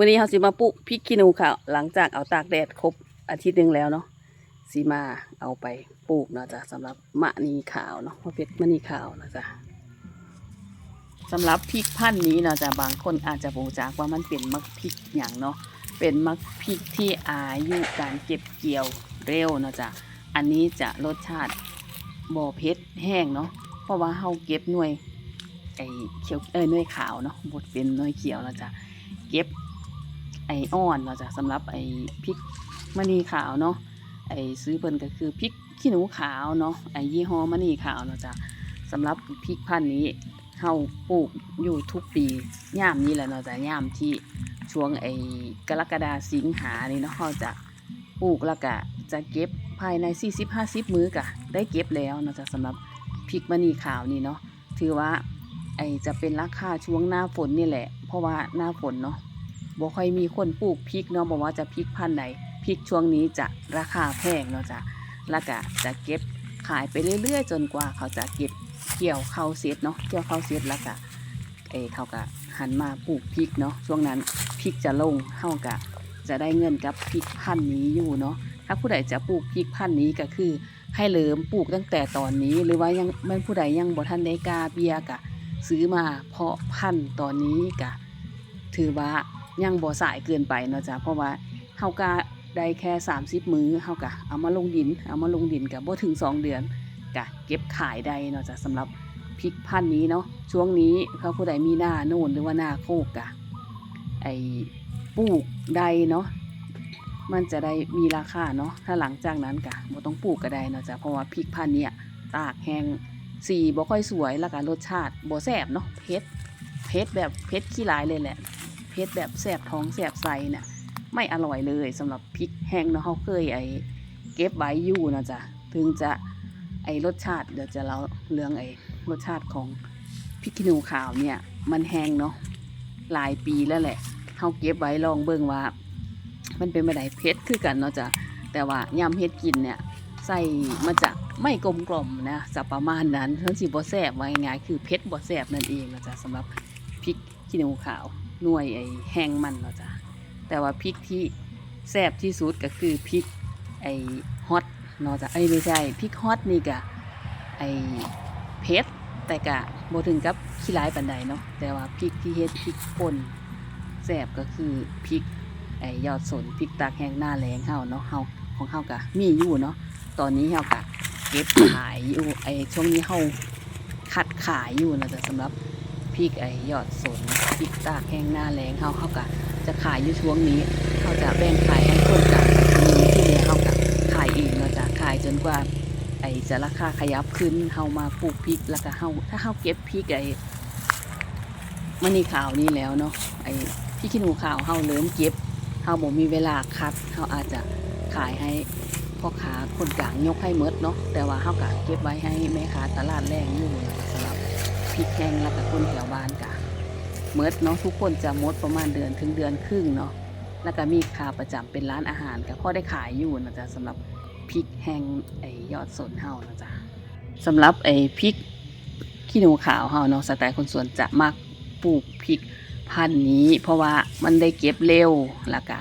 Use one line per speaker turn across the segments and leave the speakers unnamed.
มื้อนี้เฮาสิมาปลูกพริกขี้หนูค่ะ หลังจากเอาตากแดดครบอาทิตย์หนึ่งแล้วเนาะสิมาเอาไปปลูกเนาะจ้ะสำหรับมะนีขาวเนาะมะเพ็ดมะนีขาวนะจ๊ะสำหรับพริกพันธุ์นี้เนาะจ้ะบางคนอาจจะบูจักว่ามันเป็นมักพริกหยังเนาะเป็นมักพริกที่อายุการเก็บเกี่ยวเร็วเนาะจ้ะอันนี้จะรสชาติบ่เผ็ดแห้งเนาะเพราะว่าเฮาเก็บหน่วยไอ้เขียวเอ้ยหน่วยขาวเนาะบ่เป็นหน่วยเขียวเนาะจ้ะเก็บ ไออ่อนเราจะสำหรับไอพริกมณีขาวเนาะไอซื้อเพิ่นก็คือพริกขี้หนูขาวเนาะไอยี่ห้อมณีขาวเนาจะสำหรับพริกพันธุ์นี้เฮาปลูกอยู่ทุกปีย่ามนี้แหละเนาะจะย่ามที่ช่วงไอกรกฎาสิงหานี่เนาะเฮาจะปลูกแล้วก็จะเก็บภายใน 40-50 มื้อกะได้เก็บแล้วเนาะจะสำหรับพริกมณีขาวนี่เนาะถือว่าไอจะเป็นราคาช่วงหน้าฝนนี่แหละ เพราะว่าหน้าฝนเนาะ บ่ค่อยมีคนปลูกพริกเนาะบอกว่าจะพริกพันธุ์ไหนพริกช่วงนี้จะราคาแพงเนาะจ้ะแล้วก็จะเก็บขายไปเรื่อยๆ จนกว่าเขาจะเก็บเกี่ยวเข้าวเสร็จเนาะเกี่ยวเข้าวเสร็จแล้วก็เอเขาก็หันมาปลูกพริกเนาะช่วงนั้นพริกจะลงเฮาก็จะได้เงินกับพริกพันธุ์นี้อยู่เนาะถ้าผู้ใดจะปลูกพริกพันธุ์นี้ก็คือ ให้เริ่มปลูกตั้งแต่ตอนนี้ หรือว่ายังแม่นผู้ใดยังบ่ทันได้กล้าเบียกะ ซื้อมาเพาะพันธุ์ตอนนี้กะ ถือว่า ยังบ่สายเกินไปเนาะจ้ะเพราะว่าเฮาก็ได้แค่ 30 มื้อเฮากะเอามาลงดิน เอามาลงดินกะบ่ถึง 2 เดือนกะเก็บขายได้เนาะจ้ะสำหรับพริกพันธุ์นี้เนาะช่วงนี้เขาผู้ใดมีหน้าโน่นหรือว่าหน้าโคกกะไอ้ปลูกใดเนาะมันจะได้มีราคาเนาะถ้าหลังจากนั้นกะบ่ต้องปลูกก็ได้เนาะจ้ะเพราะว่าพริกพันธุ์เนี้ยตากแห้งสีบ่ค่อยสวยแล้วก็รสชาติบ่แซ่บเนาะเผ็ดเผ็ดแบบเผ็ดขี้หลายเลยแหละ ผ็ดแบบแซ่บท้องแซ่บไส้เนี่ยไม่อร่อยเลยสำหรับพริกแห้งเนาะเขาเคยไอ้เก็บไว้อยู่นะจ๊ะถึงจะไอ้รสชาติเดี๋ยวจะเล่าเรื่องไอ้รสชาติของพริกขี้หนูขาวเนี่ยมันแห้งเนาะหลายปีแล้วแหละเขาเก็บไว้ลองเบิ่งว่า มันเป็นไปได้เผ็ดคือกันเนาะจ้ะแต่ว่ายำเฮ็ดกินเนี่ยใส่มาจากไม่กลมกล่อมนะจะประมาณนั้นทั้งสีบ่แสบว่าง่ายคือเพชรบ่แสบนั่นเองนะจ๊ะสำหรับพริกขี้หนูขาว หน่วยไอ้แห้งมันเนาะจ๊ะแต่ว่าพริกที่แสบที่สุดก็คือพริกไอ้ฮอตเนาะจ๊ะไอ้ไม่ใช่พริกฮอตนี่กะไอ้เพชรแต่กะบถึงกับขี้ร้ายปานใดเนาะแต่ว่าพริกที่เฮ็ดพริกป่นแสบก็คือพริกไอ้ยอดสนพริกตากแห้งหน้าแรงเฮาเนาะเฮาของเฮากะมีอยู่เนาะตอนนี้เฮากะเก็บขายอยู่ไอ้ช่วงนี้เฮาคัดขายอยู่นะจ๊ะสำหรับ พริกไอยอดสนพริกตากแห้งหน้าแรงเฮาเฮากะจะขายอยู่ช่วงนี้เฮาจะแบ่งขายให้คนกันมีที่เหลือเฮากะขายเองเนาจะขายจนกว่าไอจะราคาขยับขึ้นเฮามาปลูกพริกแล้วก็เฮาถ้าเฮาเก็บพริกไอมะนีขาวนี่แล้วเนาะไอพริกขี้หนูขาวเฮาเริ่มเก็บเฮาบ่มีเวลาคัดเฮาอาจจะขายให้พ่อค้าคนกลางยกให้เมดเนาะแต่ว่าเฮากะเก็บไว้ให้แม่ค้าตลาดแรงอยู่ พริกแห้งแล้วก็คนแถวบ้านกะเมดเนาะทุกคนจะมดประมาณเดือนถึงเดือนครึ่งเนาะแล้วก็มีค้าประจำเป็นร้านอาหารก็พอได้ขายอยู่นะจ๊ะสำหรับพริกแห้งไอ้ยอดสนเฮานะจ๊ะสำหรับไอ้พริกขี้หนูขาวเฮาเนาะสไตล์คนสวนจะมักปลูกพริกพันธุ์นี้ เพราะว่ามันได้เก็บเร็วแล้วก็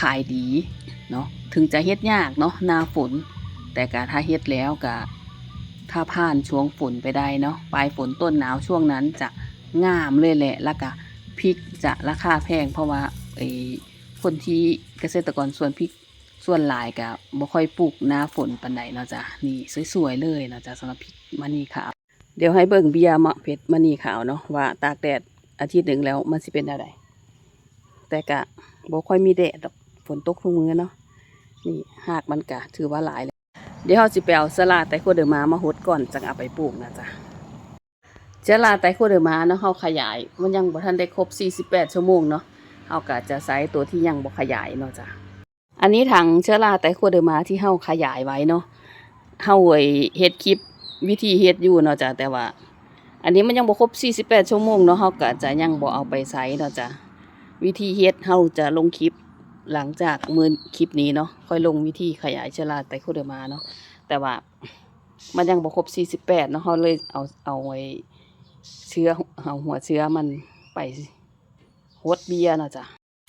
ขายดีเนาะถึงจะเฮ็ดยากเนาะหน้าฝน แต่กาถ้าเฮ็ดแล้วกะ ถ้าผ่านช่วงฝนไปได้เนาะปลายฝนต้นหนาวช่วงนั้นจะงามเลยแหละแล้วก็พริกจะราคาแพงเพราะว่าไอ้คนที่เกษตรกรส่วนพริกส่วนหลายกะบ่ค่อยปลูกหน้าฝนปานใดเนาะจ้ะนี่สวยๆเลยเนาะจ้ะสำหรับพริกมะนี่ขาวเดี๋ยวให้เบิ่งเบียร์มะเพชรมะนี่ขาวเนาะว่าตากแดดอาทิตย์หนึ่งแล้วมันสิเป็นอะไรแต่กะบ่ค่อยมีแดดดอกฝนตกทุกมื้อเนาะนี่หากมันกะถือว่าหลาย เดี๋ยวเราสิไปเอาสลาไตโคเดอร์มามาหดก่อนจังเอาไปปลูกนะจ๊ะสลาไตโคเดอร์มาเนาะเฮาขยาย มันยังบ่ทันได้ครบ 48 ชั่วโมงเนาะเฮาก็จะใช้ตัวที่ยังบ่ขยายเนาะจ้ะอันนี้ถังเชื้อราไตโคเดอร์มาที่เฮาขยายไว้เนาะเฮาไว้เฮ็ดคลิปวิธีเฮ็ดอยู่เนาะจ้ะแต่ว่า อันนี้มันยังบ่ครบ 48 ชั่วโมงเนาะเฮาก็จะยังบ่เอาไปใช้เนาะจ้ะวิธีเฮ็ดเฮาจะลงคลิป หลังจากมือคลิปนี้เนาะค่อยลงวิธีขยายเชื้อราไตโคเดอร์มาเนาะแต่ว่ามันยังบ่ครบ48เนาะเขาเลยเอาเอาไว้เชื้อเอาหัวเชื้อมันไปโฮดเบียนะจ้ะ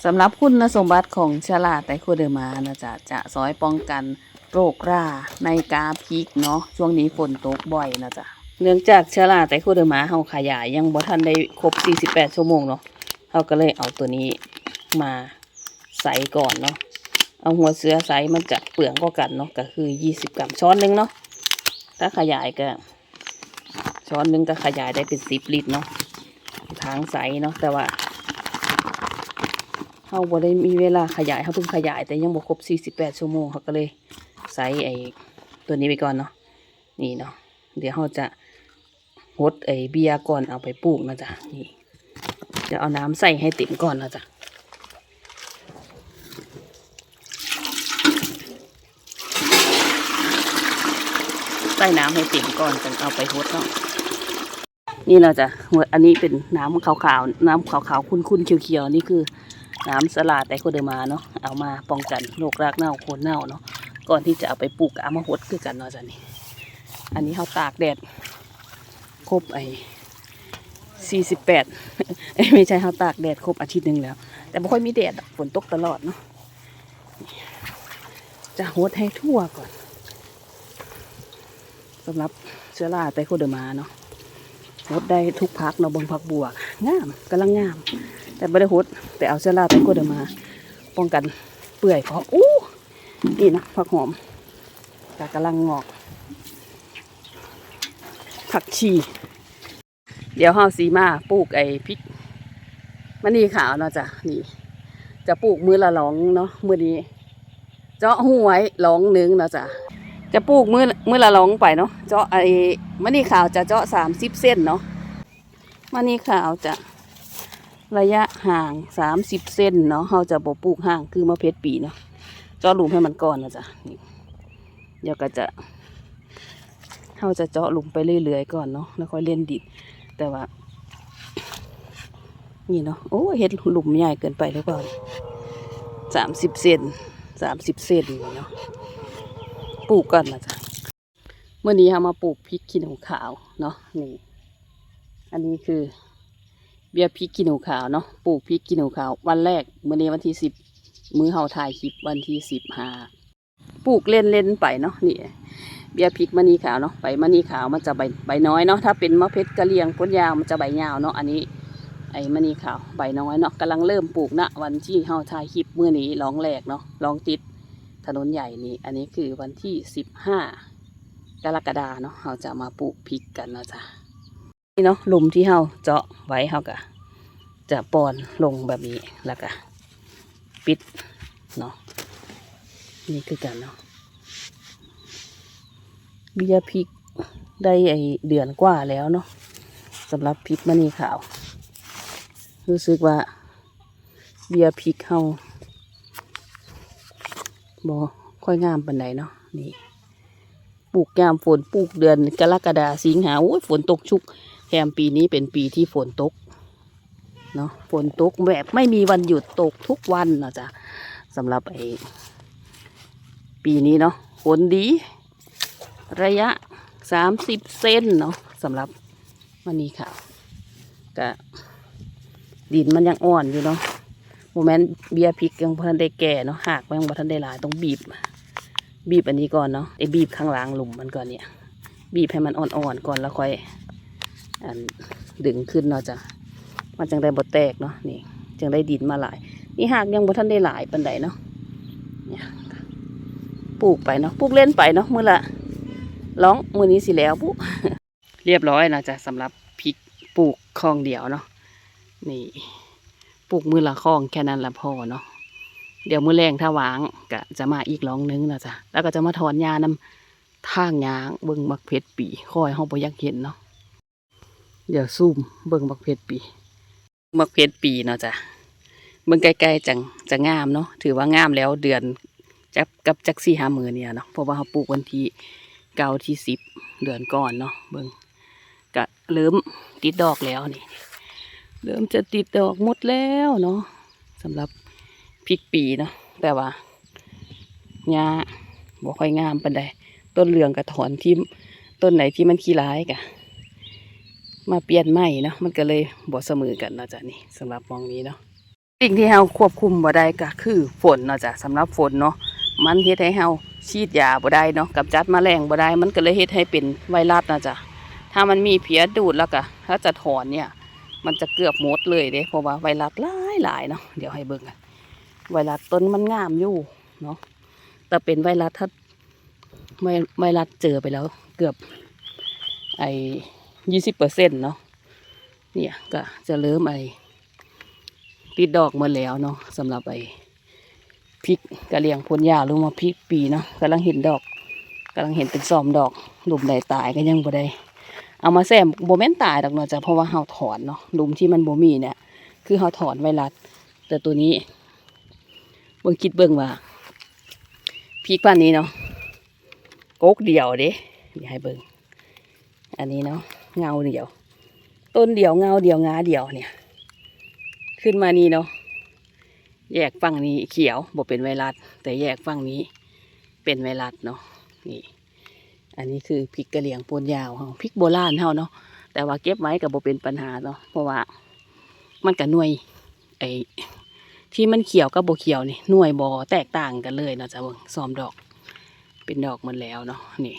สำหรับคุณสมบัติของฉลาดไตโคเดอร์มานะจ๊ะจะซอยป้องกันโรคราในกาพิกเนาะช่วงนี้ฝนตกบ่อยนะจ๊ะเนื่องจากฉลาดไตโคเดอร์มาเฮาขยายยังบ่ทันได้ครบ 48 ชั่วโมงเนาะเฮาก็เลยเอาตัวนี้มา ใส่ก่อนเนาะเอาหัวเสือใส่มันจะเปลืองก็กันเนาะก็คือ20กรัมช้อนหนึงเนาะถ้าขยายก็ช้อนหนึงก็ขยายได้เป็น10ลิตรเนาะทางใสเนาะแต่ว่าเขาบ่ได้มีเวลาขยายเขาเพิ่งขยายแต่ยังบ่ครบ48ชั่วโมงเขาก็เลยใส่ไอ้ตัวนี้ไปก่อนเนาะนี่เนาะเดี๋ยวเขาจะหดไอ้เบียร์ก่อนเอาไปปลูกนะจ๊ะนี่เดี๋ยวเอาน้ำใส่ให้เต็มก่อนนะจ๊ะ ใส่น้ำให้เต็มก่อนจึงเอาไปหดเนาะนี่เราจะอันนี้เป็นน้ำขาวๆน้ำขาวๆคุ้นๆเขียวๆนี่คือ น้ำสลัดไดโคเดอร์มาเนาะเอามาป้องกันโรครากเน่าโคนเน่าเนาะก่อนที่จะเอาไปปลูกเอามาหดคือกันเนาะจ้ะนี่อันนี้เขาตากแดดครบไอ้สี่สิบแปดไม่ใช่เขาตากแดดครบอาทิตย์หนึ่งแล้ว แต่ไม่ค่อยมีแดดฝนตกตลอดเนาะจะหดให้ทั่วก่อน สำหรับเชื้อราไตโคเดอร์มาเนาะหดได้ทุกพักเนาะบนพักบัวงามกำลังงาม แต่ไม่ได้หดแต่เอาเชื้อราไตโคเดอร์มา ป้องกันเปื่อยเพราะอู้นี่นะผักหอมกกำลังงอก ผักชี เดี๋ยวเฮาสีมาปลูกไอ้พริกมะนีขาวเนาะจ้ะนี่ จะปลูกมือละหลองเนาะมือนี้ เจาะหูไว้หลองหนึงเนาะจ้ะ จะปลูกมือมือละลองไปเนาะเจาะไอ้มะนีขาวจะเจาะสามสิบเส้นเนาะมะนีขาวจะระยะห่างสามสิบเซนเนาะเราจะบ่ปลูกห่างคือมะเพชรปีเนาะเจาะหลุมให้มันก่อนนะจ๊ะเดี๋ยวก็จะเราจะเจาะหลุมไปเรื่อยๆก่อนเนาะแล้วค่อยเล่นดินแต่ว่า นี่เนาะโอ้เห็ดหลุมใหญ่เกินไปหรือเปล่าสามสิบเซนสามสิบเซนเนาะ ปลูกก่อนนะจ๊ะเมื่อนี้เรามาปลูกพริกขี้หนูขาวเนาะนี่ อันนี้คือ เบียร์พริกขี้หนูขาวเนาะปลูกพริกขี้หนูขาว วันแรกเมื่อนี้วันที่สิบมือเฮาถ่ายคลิปวันที่สิบห้าปลูกเล่นเล่นๆไปเนาะนี่เบียร์พริกมะนีขาวเนาะใบมะนีขาวมันจะใบใบน้อยเนาะถ้าเป็นมะเพชรกะเหรียงพ้นยาวมันจะใบยาวเนาะอันนี้ไอ้มะนีขาวใบน้อยเนาะกำลังเริ่มปลูกณวันที่เฮาถ่ายคลิปเมื่อนี้ร้องแรกเนาะร้องติด ถนนใหญ่นี่ อันนี้คือวันที่สิบห้ากรกฎาเนาะเราจะมาปลูกพริกกันเนาะจ้ะนี่เนาะหลุมที่เฮาเจาะไว้เฮาก็จะปอนลงแบบนี้แล้วก็ปิดเนาะนี่คือกันเนาะเบียพริกได้ไอเดือนกว่าแล้วเนาะสำหรับพริกมะนีขาว รู้สึกว่าเบียพริกเฮา บ่ค่อยงามปานใดเนาะนี่ปลูกยามฝนปลูกเดือนกรกฎาสิงหาโอ้ยฝนตกชุกแถมปีนี้เป็นปีที่ฝนตกเนาะฝนตกแบบไม่มีวันหยุดตกทุกวันนะจ๊ะสำหรับไอ้ปีนี้เนาะฝนดี ระยะสามสิบเซนเนาะสำหรับวันนี้ค่ะกะดินมันยังอ่อนอยู่เนาะ มเมนเบียร์พริกยังพอทันได้แก่เนาะหากมันยังพอทันได้หลายต้องบีบ บีบอันนี้ก่อนเนาะไอ้บีบข้างหล่างหลุมมันก่อนเนี่ย บีบให้มันอ่อนๆก่อนแล้วค่อยอันดึงขึ้นเนาะจ้ะมันจังได้บดแตกเนาะนี่จังได้ดินมาหลาย นี่หากยังบ่ทันได้หลายปันใดเนาะเนี่ยปลูกไปเนาะปลูกเล่นไปเนาะมือละร้องมือนี้สิแล้วปุ๊เรียบร้อยนะจ้ะสำหรับพริกปลูกคลองเดียวเนาะนี่ ปลูกมือละคองแค่นั้นละพอเนาะเดี๋ยวมือแรงถ้าหวางก็จะมาอีกร้องนึงนะจ๊ะแล้วก็จะมาถอนยานำทางยางเบิ่งบักเพชรปีคอยเฮาบ่อยากเห็นเนาะเดี๋ยวซูมเบิ่งบักเพชรปีบักเพชรปีเนาะจ้ะเบิ่งใกล้ๆจังจะงามเนาะถือว่างามแล้วเดือนจับกับจักสี่ห้ามือเนี่ยเนาะเพราะว่าเขาปลูกวันที่เก้าที่สิบเดือนก่อนเนาะเบิ่งก็เริ่มติดดอกแล้วนี่ เริ่มจะติดดอกมดแล้วเนาะสำหรับพริกปีเนาะแต่ว่าหญ้าบ่ค่อยงามปานใดต้นเหลืองกระถอนที่ต้นไหนที่มันขี้ร้ายกะ มาเปลี่ยนใหม่เนาะมันก็เลยบ่เสมอกันเนาะจ้ะนี่สำหรับมองนี้เนาะสิ่งที่เราควบคุมบ่ได้ก็คือฝนเนาะจ้ะสำหรับฝนเนาะมันเฮ็ดให้เราฉีดยาบ่ได้เนาะกำจัดมแมลงบ่ได้ มันก็เลยเฮ็ดให้เป็นไวรัสเนาะจ้ะถ้ามันมีเพียดูดแล้วก็ถ้าจะถอนเนี่ย มันจะเกือบหมดเลยเด้เพราะว่าไวรัสหลายหลายเนาะเดี๋ยวให้เบิ่งกันไวรัสต้นมันงามอยู่เนาะแต่เป็นไวรัสถ้าไวไวรัสเจอไปแล้วเกือบไอ้ยี่สิบเปอร์เซ็นต์เนาะเนี่ยก็จะเริ่มไอ้ติดดอกมาแล้วเนาะสำหรับไอ้พริกกระเลียงพนยาหรือมาพริกปีเนาะกำลังเห็นดอกกำลังเห็นเป็นซอมดอกหลุมใดตายก็ยังบ่ได้ เอามาแซมโบแม่นตายดอกเนาะจ้ะเพราะว่าเฮาถอนเนาะหลุมที่มันโบมีเนี่ย คือเฮาถอนไวรัสแต่ตัวนี้เบิ่งคิดเบิ่งว่าพริกพันนี้เนาะโกกเดียวเด้เดี๋ยวให้เบิ่งอันนี้เนาะเงาเดียว ต้นเดียวเงาเดียวงาเดียวเนี่ย ขึ้นมานี่เนาะแยกฝั่งนี้เขียวบ่เป็นไวรัสแต่แยกฝั่งนี้เป็นไวรัสเนาะนี่ อันนี้คือพริกกระเหลี่ยงโปนยาวเฮาพริกโบราณเฮาเนาะแต่ว่าเก็บไว้กับบ่เป็นปัญหาเนาะเพราะว่ามันกับหน่วยไอ้ที่มันเขียวกับบ่เขียวนี่หน่วยบ่แตกต่างกันเลยเนาะจ้ะเบิ่งซ้อมดอก เป็นดอกหมันแล้วเนาะนี่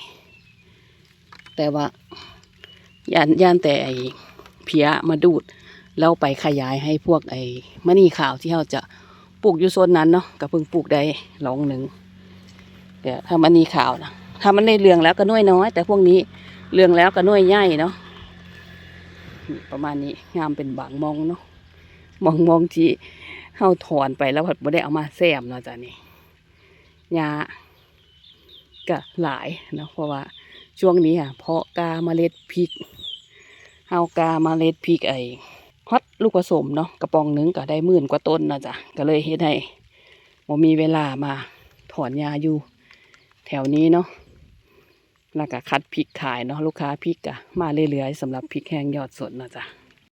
แต่ว่าย่านย่านแต่ไอ้เพี้ยมาดูดแล้วไปขยายให้พวกไอ้มะนี่ขาวที่เฮาจะปลูกอยู่โซนนั้นเนาะก็เพิ่งปลูกได้ลองหนึ่งแต่ถ้ามะนี่ขาวนะ ถ้ามันในเรืองแล้วก็น้อยน้อย แต่พวกนี้เรืองแล้วก็น้อยใหญ่เนาะประมาณนี้งามเป็นบางมองเนาะมองมองที่เฮาถอนไปแล้วผัดบ่ได้เอามาแซมเนาะจ้ะนี่ยาก็หลายเนาะเพราะว่าช่วงนี้อะเพาะกาเมล็ดพริกเฮากาเมล็ดพริกไอ้ฮอตลูกผสมเนาะกระป๋องหนึงก็ได้หมื่นกว่าต้นนะจ๊ะก็เลยเฮ็ดให้บ่มีเวลามาถอนยาอยู่ แถวนี้เนาะ แล้วก็คัดพริกขายเนาะลูกค้าพริกอะมาเรื่อยๆสำหรับพริกแห้งยอดสดนะจ๊ะ